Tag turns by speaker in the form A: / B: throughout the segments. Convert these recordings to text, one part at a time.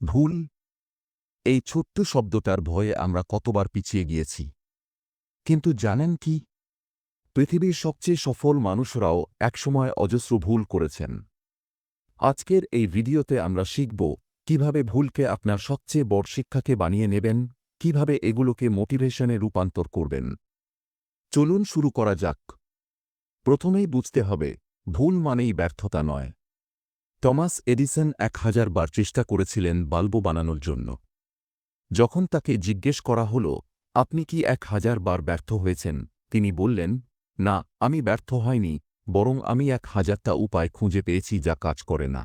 A: ভুল? এই ছোট্ট শব্দটার ভয়ে আমরা কতবার পিছিয়ে গিয়েছি। কিন্তু জানেন কি? পৃথিবীর সবচেয়ে সফল মানুষরাও একসময় অজস্র ভুল করেছেন। আজকের এই ভিডিওতে আমরা শিখব কীভাবে ভুলকে আপনার সবচেয়ে বড় শিক্ষাকে বানিয়ে নেবেন, কীভাবে এগুলোকে মোটিভেশনে রূপান্তর করবেন। চলুন শুরু করা যাক। প্রথমেই বুঝতে হবে, ভুল মানেই ব্যর্থতা নয়। টমাস এডিসন এক হাজার বার চেষ্টা করেছিলেন বাল্ব বানানোর জন্য। যখন তাকে জিজ্ঞেস করা হল, আপনি কি এক হাজার বার ব্যর্থ হয়েছেন? তিনি বললেন, না, আমি ব্যর্থ হয়নি, বরং আমি এক হাজারটা উপায় খুঁজে পেয়েছি যা কাজ করে না।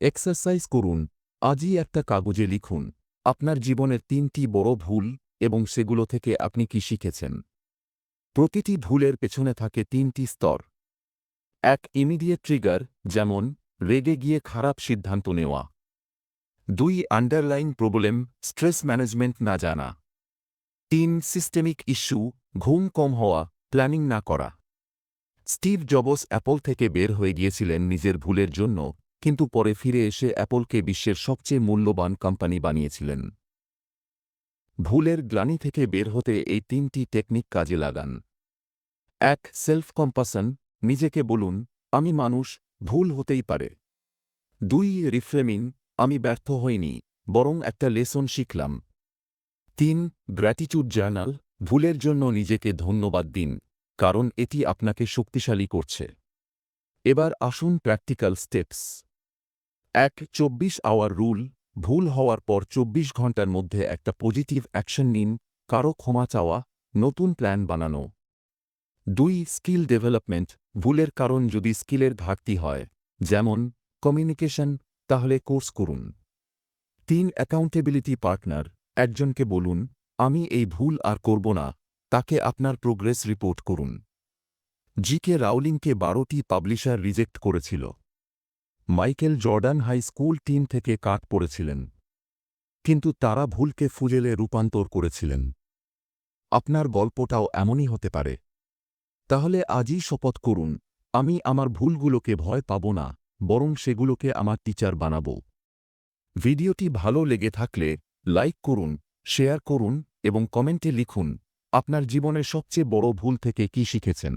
A: এক্সারসাইজ করুন, আজই একটা কাগজে লিখুন, আপনার জীবনের তিনটি বড় ভুল এবং সেগুলো থেকে আপনি কি শিখেছেন? প্রতিটি ভুলের পেছনে থাকে তিনটি স্তর। এক ইমিডিয়েট ট্রিগার, যেমন রেগে গিয়ে খারাপ সিদ্ধান্ত নেওয়া। দুই আন্ডারলাইন প্রবলেম স্ট্রেস ম্যানেজমেন্ট না জানা। তিন সিস্টেমিক ইস্যু ঘুম কম হওয়া প্ল্যানিং না করা। স্টিভ জবস অ্যাপল থেকে বের হয়ে গিয়েছিলেন নিজের ভুলের জন্য, কিন্তু পরে ফিরে এসে অ্যাপলকে বিশ্বের সবচেয়ে মূল্যবান কোম্পানি বানিয়েছিলেন। ভুলের গ্লানি থেকে বের হতে এই তিনটি টেকনিক কাজে লাগান। এক সেলফ কম্পাসন নিজেকে বলুন, আমি মানুষ ভুল হতেই পারে। দুই রিফ্রেমিং আমি ব্যর্থ হইনি, বরং একটা লেসন শিখলাম। তিন গ্র্যাটিচুড জার্নাল ভুলের জন্য নিজেকে ধন্যবাদ দিন, কারণ এটি আপনাকে শক্তিশালী করছে। এবার আসুন প্র্যাকটিক্যাল স্টেপস এক, চব্বিশ আওয়ার রুল ভুল হওয়ার পর চব্বিশ ঘণ্টার মধ্যে একটা পজিটিভ অ্যাকশন নিন, কারও ক্ষমা চাওয়া, নতুন প্ল্যান বানানো। দুই স্কিল ডেভেলপমেন্ট ভুলের কারণ যদি স্কিলের ঘাটতি হয়, যেমন কমিউনিকেশন, তাহলে কোর্স করুন। তিন, অ্যাকাউন্টেবিলিটি পার্টনার, একজনকে বলুন, আমি এই ভুল আর করব না, তাকে আপনার প্রোগ্রেস রিপোর্ট করুন। জি কে রাউলিংকে বারোটি পাবলিশার রিজেক্ট করেছিল। Michael Jordan high school team থেকে কাট পড়েছিলেন। কিন্তু তারা ভুলকে ফুজেলে রূপান্তর করেছিলেন। আপনার গল্পটাও এমনই হতে পারে। তাহলে আজই শপথ করুন। আমি আমার ভুলগুলোকে ভয় পাব না, বরং সেগুলোকে আমার টিচার বানাব। ভিডিওটি ভালো লেগে থাকলে লাইক করুন, শেয়ার করুন এবং কমেন্টে লিখুন, আপনার জীবনের সবচেয়ে বড় ভুল থেকে কি শিখেছেন?